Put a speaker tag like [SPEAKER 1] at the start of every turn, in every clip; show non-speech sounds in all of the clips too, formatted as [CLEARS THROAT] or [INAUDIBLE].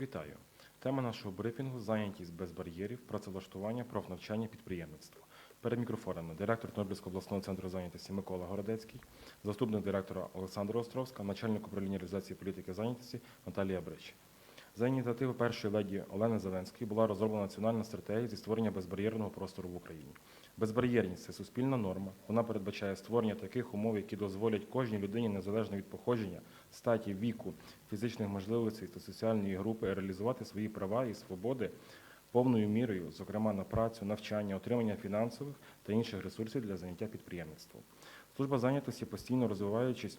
[SPEAKER 1] Вітаю! Тема нашого брифінгу зайнятість без бар'єрів, працевлаштування, профнавчання, підприємництво. Перед мікрофонами директор Тернопільського обласного центру зайнятості Микола Городецький, заступник директора Олександра Островська, начальник управління реалізації політики зайнятості Наталія Брич. За ініціативи першої леді Олени Зеленської була розроблена національна стратегія зі створення безбар'єрного простору в Україні. Безбар'єрність це суспільна норма. Вона передбачає створення таких умов, які дозволять кожній людині, незалежно від походження, статі, віку, фізичних можливостей та соціальної групи, реалізувати свої права і свободи повною мірою, зокрема на працю, навчання, отримання фінансових та інших ресурсів для заняття підприємництвом. Служба зайнятості постійно розвиваючись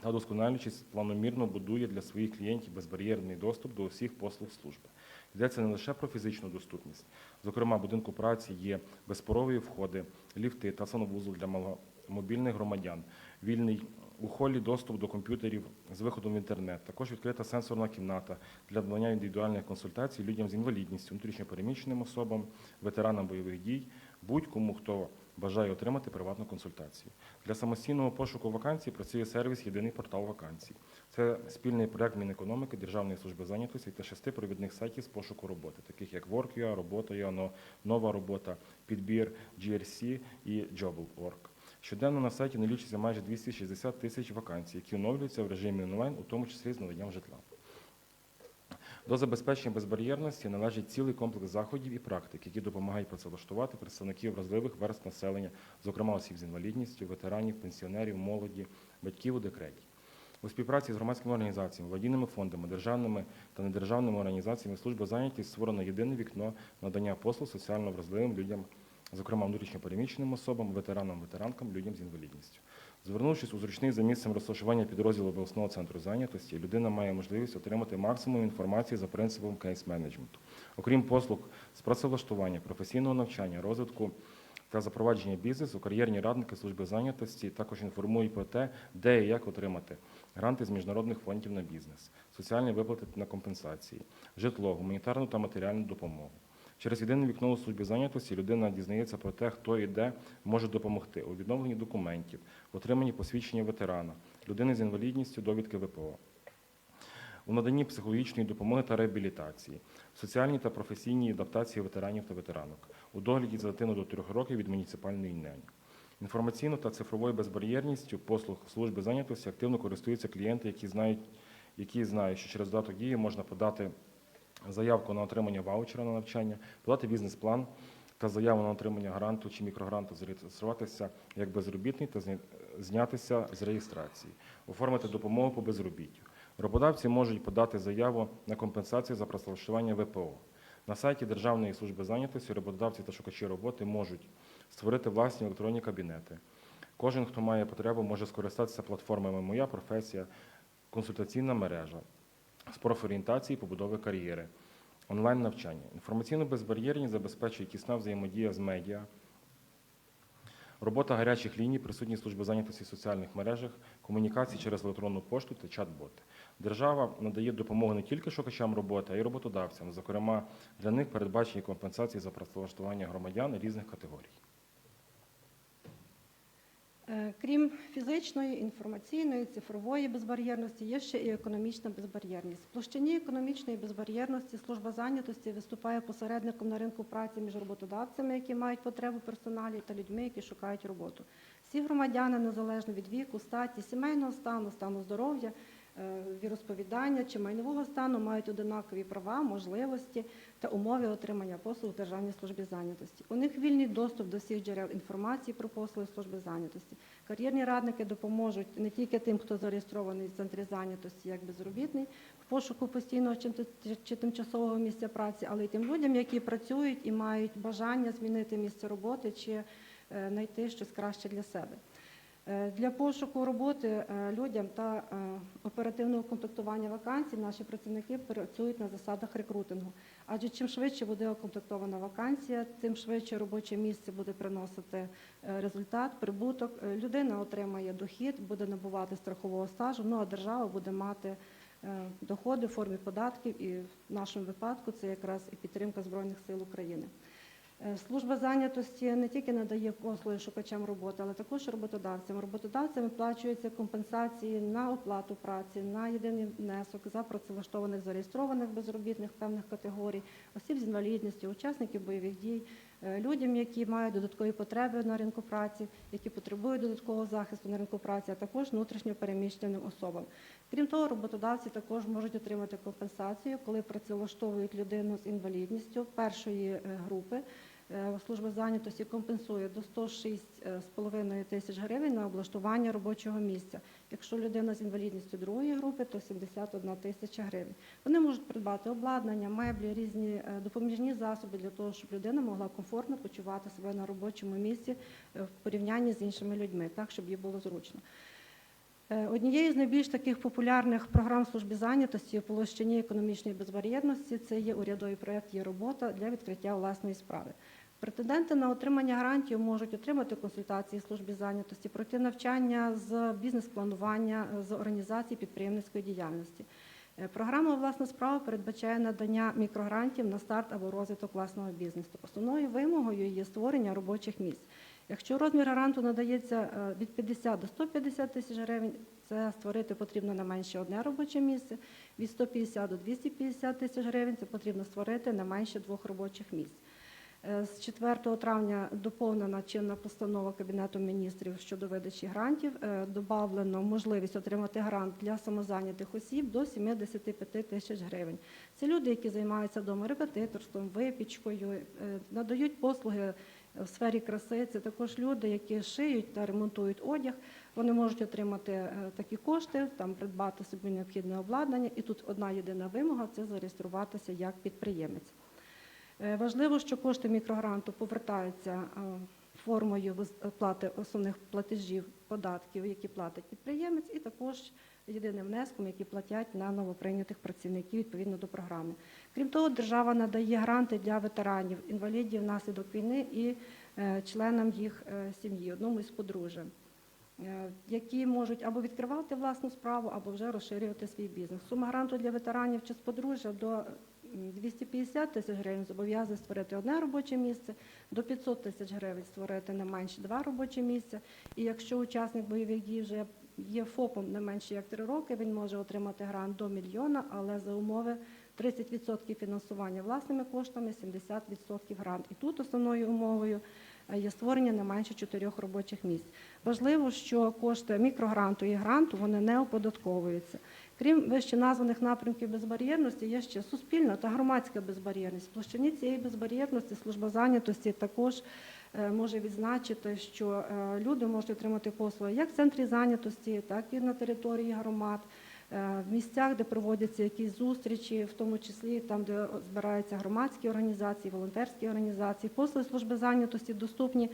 [SPEAKER 1] та вдосконалюючись, планомірно будує для своїх клієнтів безбар'єрний доступ до усіх послуг служби. Йдеться не лише про фізичну доступність. Зокрема, будинку праці є безпорові входи, ліфти та санвузол для маломобільних громадян, вільний у холі доступ до комп'ютерів з виходом в інтернет. Також відкрита сенсорна кімната для надання індивідуальних консультацій людям з інвалідністю, внутрішньопереміщеним особам, ветеранам бойових дій, будь-кому, хто бажає отримати приватну консультацію. Для самостійного пошуку вакансій працює сервіс Єдиний портал вакансій. Це спільний проект Мінекономіки, Державної служби зайнятості та шести провідних сайтів з пошуку роботи, таких як Work.ua, Робота.ua, Нова робота, Підбір, GRC і Jobl.org. Щоденно на сайті налічується майже 260 тисяч вакансій, які оновлюються в режимі онлайн, у тому числі з наданням житла. До забезпечення безбар'єрності належить цілий комплекс заходів і практик, які допомагають працевлаштувати представників вразливих верств населення, зокрема осіб з інвалідністю, ветеранів, пенсіонерів, молоді, батьків у декреті. У співпраці з громадськими організаціями, благодійними фондами, державними та недержавними організаціями служба зайнятість створено єдине вікно надання послуг соціально вразливим людям, зокрема внутрішньопереміщеним особам, ветеранам, ветеранкам, людям з інвалідністю. Звернувшись у зручний за місцем розташування підрозділу обласного центру зайнятості, людина має можливість отримати максимум інформації за принципом кейс-менеджменту. Окрім послуг з працевлаштування, професійного навчання, розвитку та запровадження бізнесу, кар'єрні радники служби зайнятості також інформують про те, де і як отримати гранти з міжнародних фондів на бізнес, соціальні виплати на компенсації, житло, гуманітарну та матеріальну допомогу. Через єдине вікно у службі зайнятості людина дізнається про те, хто і де може допомогти у відновленні документів, отриманні посвідчення ветерана, людини з інвалідністю, довідки ВПО, у наданні психологічної допомоги та реабілітації, соціальній та професійній адаптації ветеранів та ветеранок, у догляді за дитиною до 3 років від муніципальної няні. Інформаційно та цифровою безбар'єрністю послуг служби зайнятості активно користуються клієнти, які знають, які знають, що через додаток дії можна подати заявку на отримання ваучера на навчання, подати бізнес-план та заяву на отримання гранту чи мікрогранту, зареєструватися як безробітний та знятися з реєстрації, оформити допомогу по безробіттю. Роботодавці можуть подати заяву на компенсацію за працевлаштування ВПО. На сайті Державної служби зайнятості роботодавці та шукачі роботи можуть створити власні електронні кабінети. Кожен, хто має потребу, може скористатися платформами Моя професія, консультаційна мережа з профорієнтації побудови кар'єри, онлайн-навчання. Інформаційну безбар'єрність забезпечує тісна взаємодія з медіа, робота гарячих ліній, присутність служби зайнятості в соціальних мережах, комунікації через електронну пошту та чат-боти. Держава надає допомогу не тільки шукачам роботи, а й роботодавцям. Зокрема, для них передбачені компенсації за працевлаштування громадян різних категорій.
[SPEAKER 2] Е, Крім фізичної, інформаційної, цифрової безбар'єрності, є ще і економічна безбар'єрність. В площині економічної безбар'єрності служба зайнятості виступає посередником на ринку праці між роботодавцями, які мають потребу персоналі, та людьми, які шукають роботу. Всі громадяни, незалежно від віку, статі, сімейного стану, стану здоров'я, віросповідання чи майнового стану, мають одинакові права, можливості та умови отримання послуг в Державній службі зайнятості. У них вільний доступ до всіх джерел інформації про послуги служби зайнятості. Кар'єрні радники допоможуть не тільки тим, хто зареєстрований в центрі зайнятості як безробітний в пошуку постійного чи тимчасового місця праці, але й тим людям, які працюють і мають бажання змінити місце роботи чи е, знайти щось краще для себе. Е, Для пошуку роботи е, людям та е, оперативного контактування вакансій наші працівники працюють на засадах рекрутингу. Адже чим швидше буде окомплектована вакансія, тим швидше робоче місце буде приносити результат, прибуток. Людина отримає дохід, буде набувати страхового стажу. Ну а держава буде мати доходи в формі податків, і в нашому випадку це якраз і підтримка збройних сил України. Е, Служба зайнятості не тільки надає послуги шукачам роботи, але також роботодавцям. Роботодавцям виплачуються компенсації на оплату праці, на єдиний внесок за працевлаштованих зареєстрованих безробітних певних категорій, осіб з інвалідністю, учасників бойових дій, е, людям, які мають додаткові потреби на ринку праці, які потребують додаткового захисту на ринку праці, а також внутрішньо переміщеним особам. Крім того, роботодавці також можуть отримати компенсацію, коли працевлаштовують людину з інвалідністю першої е, групи. Е, Служба зайнятості компенсує до 106,5 тисяч гривень на облаштування робочого місця. Якщо людина з інвалідністю другої групи, то 71 тисяча гривень. Вони можуть придбати обладнання, меблі, різні е, допоміжні засоби для того, щоб людина могла комфортно почувати себе на робочому місці е, в порівнянні з іншими людьми, так щоб їй було зручно. Е, Однією з найбільш таких популярних програм служби зайнятості у площині економічної безбар'єрності це є урядовий проєкт «Є робота для відкриття власної справи. Претенденти на отримання грантів можуть отримати консультації в службі зайнятості, пройти навчання з бізнес-планування, з організації підприємницької діяльності. Е, Програма Власна справа передбачає надання мікрогрантів на старт або розвиток власного бізнесу. Основною вимогою є створення робочих місць. Якщо розмір гранту надається е, від 50 до 150 тисяч гривень, це створити потрібно не менше одне робоче місце. Від 150 до 250 тисяч гривень це потрібно створити не менше двох робочих місць. Е, З 4 травня доповнена чинна постанова Кабінету міністрів щодо видачі грантів. Е, Добавлено можливість отримати грант для самозайнятих осіб до 75 тисяч гривень. Це люди, які займаються вдома репетиторством, випічкою, е, надають послуги в сфері краси. Це також люди, які шиють та ремонтують одяг. Вони можуть отримати такі кошти, там придбати собі необхідне обладнання. І тут одна єдина вимога це зареєструватися як підприємець. Е, Важливо, що кошти мікрогранту повертаються е, формою виз- оплати основних платежів податків, які платить підприємець, і також єдиним внеском, які платять на новоприйнятих працівників відповідно до програми. Крім того, держава надає гранти для ветеранів, інвалідів внаслідок війни і е, членам їх е, сім'ї, одному із подружжя, е, які можуть або відкривати власну справу, або вже розширювати свій бізнес. Сума гранту для ветеранів чи з подружжя до 250 тисяч гривень зобов'язує створити одне робоче місце, до 500 тисяч гривень створити не менше два робочі місця. І якщо учасник бойових дій вже є ФОПом не менше як три роки, він може отримати грант до мільйона, але за умови 30% фінансування власними коштами, 70% грант. І тут основною умовою е, є створення не менше чотирьох робочих місць. Важливо, що кошти мікрогранту і гранту вони не оподатковуються. Крім вище названих напрямків безбар'єрності, є ще суспільна та громадська безбар'єрність. В площині цієї безбар'єрності служба зайнятості також е, може відзначити, що е, люди можуть отримати послуги як в центрі зайнятості, так і на території громад, е, в місцях, де проводяться якісь зустрічі, в тому числі там, де збираються громадські організації, волонтерські організації. Послуги служби зайнятості доступні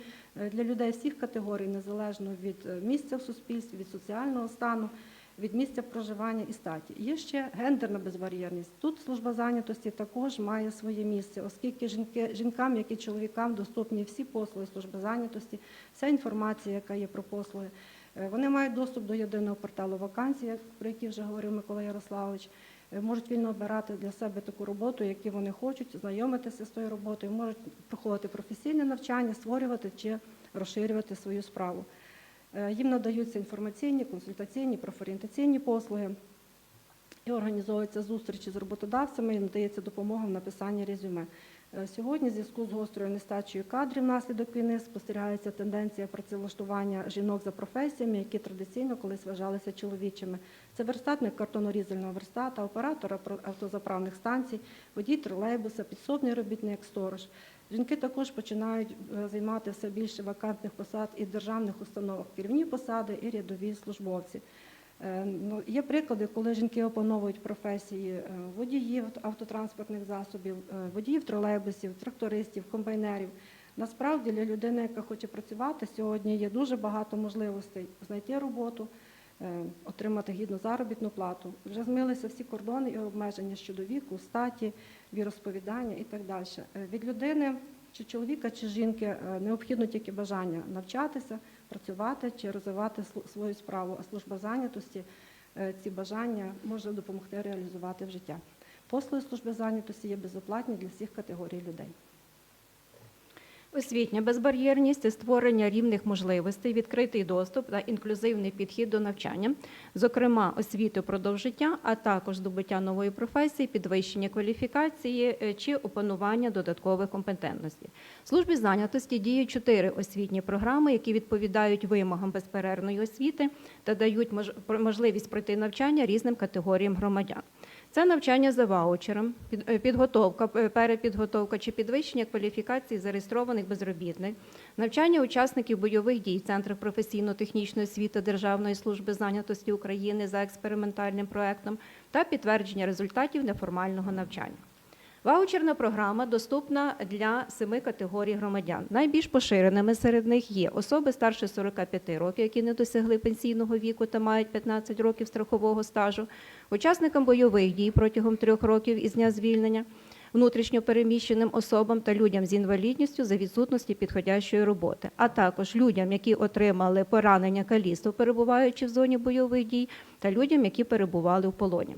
[SPEAKER 2] для людей всіх категорій, незалежно від місця в суспільстві, від соціального стану від місця проживання і статі. Є ще гендерна безбар'єрність. Тут служба зайнятості також має своє місце, оскільки жінки, жінкам, як і чоловікам, доступні всі послуги служби зайнятості, вся інформація, яка є про послуги. Е, Вони мають доступ до єдиного порталу вакансій, про який вже говорив Микола Ярославович. Е, Можуть вільно обирати для себе таку роботу, яку вони хочуть, знайомитися з тою роботою, можуть проходити професійне навчання, створювати чи розширювати свою справу. Е, Їм надаються інформаційні, консультаційні, профорієнтаційні послуги і організовуються зустрічі з роботодавцями і надається допомога в написанні резюме. Е, Сьогодні, в зв'язку з гострою нестачею кадрів внаслідок війни, спостерігається тенденція працевлаштування жінок за професіями, які традиційно колись вважалися чоловічими. Це верстатник картонорізального верстата, оператор автозаправних станцій, водій тролейбуса, підсобний робітник, сторож. Жінки також починають е, займати все більше вакантних посад і державних установах, керівні посади і рядові службовці. Е, Ну, є приклади, коли жінки опановують професії е, водіїв автотранспортних засобів, водіїв тролейбусів, трактористів, комбайнерів. Насправді для людини, яка хоче працювати, сьогодні є дуже багато можливостей знайти роботу, отримати гідну заробітну плату. Вже змилися всі кордони і обмеження щодо віку, статі, віросповідання і так далі. Е, Від людини, чи чоловіка, чи жінки е, необхідно тільки бажання навчатися, працювати чи розвивати свою справу, а служба зайнятості е, ці бажання може допомогти реалізувати в життя. Послуги служби зайнятості є безоплатні для всіх категорій людей.
[SPEAKER 3] Освітня безбар'єрність це створення рівних можливостей, відкритий доступ та інклюзивний підхід до навчання, зокрема освіти впродовж життя, а також здобуття нової професії, підвищення кваліфікації е, чи опанування додаткових компетентностей. В службі зайнятості діють чотири освітні програми, які відповідають вимогам безперервної освіти та дають мож- можливість пройти навчання різним категоріям громадян. Це навчання за ваучером, е, підготовка, е, перепідготовка чи підвищення кваліфікації зареєстрованих безробітних, навчання учасників бойових дій Центру професійно-технічної освіти Державної служби зайнятості України за експериментальним проектом та підтвердження результатів неформального навчання. Ваучерна програма доступна для семи категорій громадян. Найбільш поширеними серед них є особи старше 45 років, які не досягли пенсійного віку та мають 15 років страхового стажу, учасникам бойових дій протягом трьох років із дня звільнення, внутрішньо переміщеним особам та людям з інвалідністю за відсутності підходящої роботи, а також людям, які отримали поранення калісту, перебуваючи в зоні бойових дій, та людям, які перебували в полоні.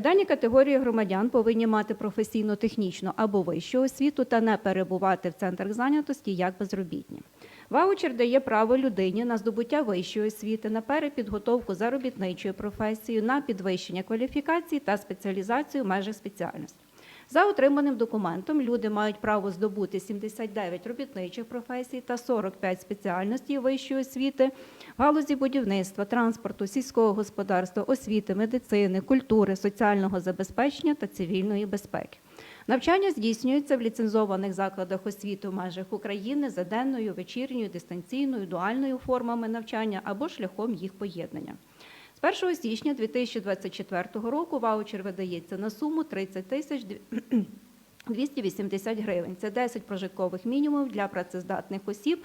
[SPEAKER 3] Дані категорії громадян повинні мати професійно-технічну або вищу освіту та не перебувати в центрах зайнятості як безробітні. Ваучер дає право людині на здобуття вищої освіти, на перепідготовку заробітничої професії, на підвищення кваліфікації та спеціалізацію в межах спеціальності. За отриманим документом люди мають право здобути 79 робітничих професій та 45 спеціальностей вищої освіти галузі будівництва, транспорту, сільського господарства, освіти, медицини, культури, соціального забезпечення та цивільної безпеки. Навчання здійснюється в ліцензованих закладах освіти в межах України за денною, вечірньою, дистанційною, дуальною формами навчання або шляхом їх поєднання. З 1 січня 2024 року ваучер видається на суму 30 тисяч 280 [CLEARS THROAT] гривень. Це 10 прожиткових мінімумів для працездатних осіб,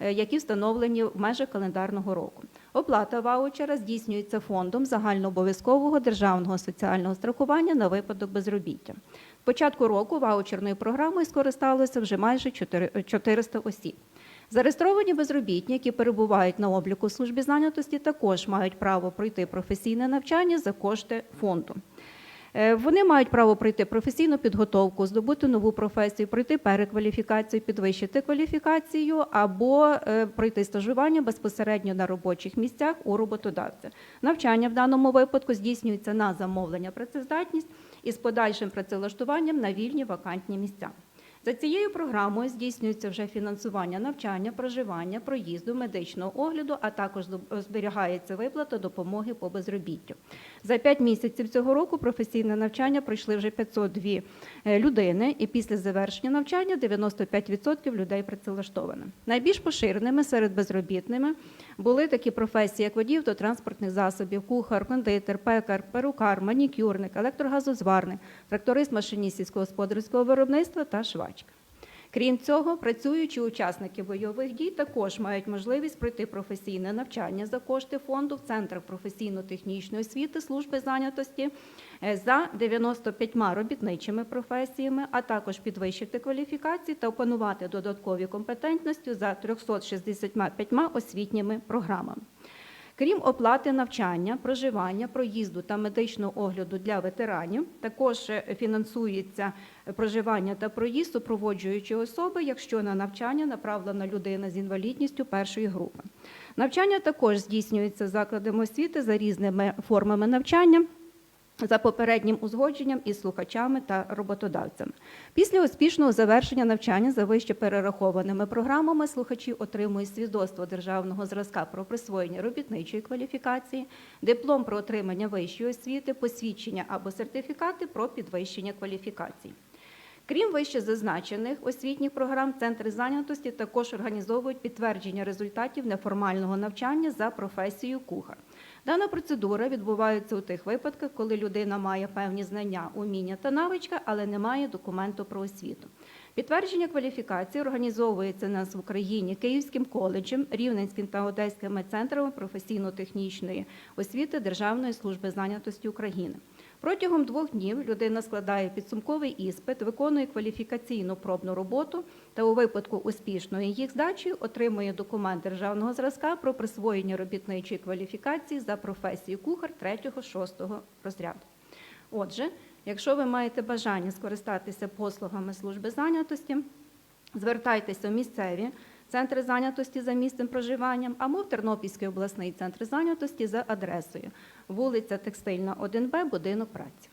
[SPEAKER 3] е, які встановлені в межах календарного року. Оплата ваучера здійснюється фондом загальнообов'язкового державного соціального страхування на випадок безробіття. Початку року ваучерною програмою скористалося вже майже 4 400 осіб. Зареєстровані безробітні, які перебувають на обліку в службі зайнятості, також мають право пройти професійне навчання за кошти фонду. Е, Вони мають право пройти професійну підготовку, здобути нову професію, пройти перекваліфікацію, підвищити кваліфікацію або е, пройти стажування безпосередньо на робочих місцях у роботодавця. Навчання в даному випадку здійснюється на замовлення працездатність із подальшим працевлаштуванням на вільні вакантні місця. За цією програмою здійснюється вже фінансування навчання, проживання, проїзду, медичного огляду, а також до- зберігається виплата допомоги по безробіттю. За 5 місяців цього року професійне навчання пройшли вже 502 е, людини, і після завершення навчання 95% людей працевлаштовано. Найбільш поширеними серед безробітними були такі професії, як водій автотранспортних засобів, кухар, кондитер, пекар, перукар, манікюрник, електрогазозварник, тракторист машиніст сільськогосподарського виробництва та швачка. Крім цього, працюючі учасники бойових дій також мають можливість пройти професійне навчання за кошти фонду в центрах професійно-технічної освіти служби зайнятості е, за 95 робітничими професіями, а також підвищити кваліфікації та опанувати додаткові компетентності за 365 освітніми програмами. Крім оплати навчання, проживання, проїзду та медичного огляду для ветеранів, також е, фінансується проживання та проїзд супроводжуючої особи, якщо на навчання направлена людина з інвалідністю першої групи. Навчання також здійснюється закладами освіти за різними формами навчання. За попереднім узгодженням із слухачами та роботодавцями. Після успішного завершення навчання за вище перерахованими програмами слухачі отримують свідоцтво державного зразка про присвоєння робітничої кваліфікації, диплом про отримання вищої освіти, посвідчення або сертифікати про підвищення кваліфікацій. Крім вище зазначених освітніх програм, центри зайнятості також організовують підтвердження результатів неформального навчання за професією кухар. Дана процедура відбувається у тих випадках, коли людина має певні знання, уміння та навички, але не має документу про освіту. Підтвердження кваліфікації організовується нас в Україні Київським коледжем, Рівненським та Одеськими центрами професійно-технічної освіти Державної служби зайнятості України. Протягом двох днів людина складає підсумковий іспит, виконує кваліфікаційну пробну роботу та у випадку успішної їх здачі отримує документ державного зразка про присвоєння робітничої кваліфікації за професію кухар 3-6 розряду. Отже, якщо ви маєте бажання скористатися послугами служби зайнятості, Звертайтеся в місцеві центри зайнятості за місцем проживання або в Тернопільський обласний центр зайнятості за адресою вулиця Текстильна, 1Б, будинок праці.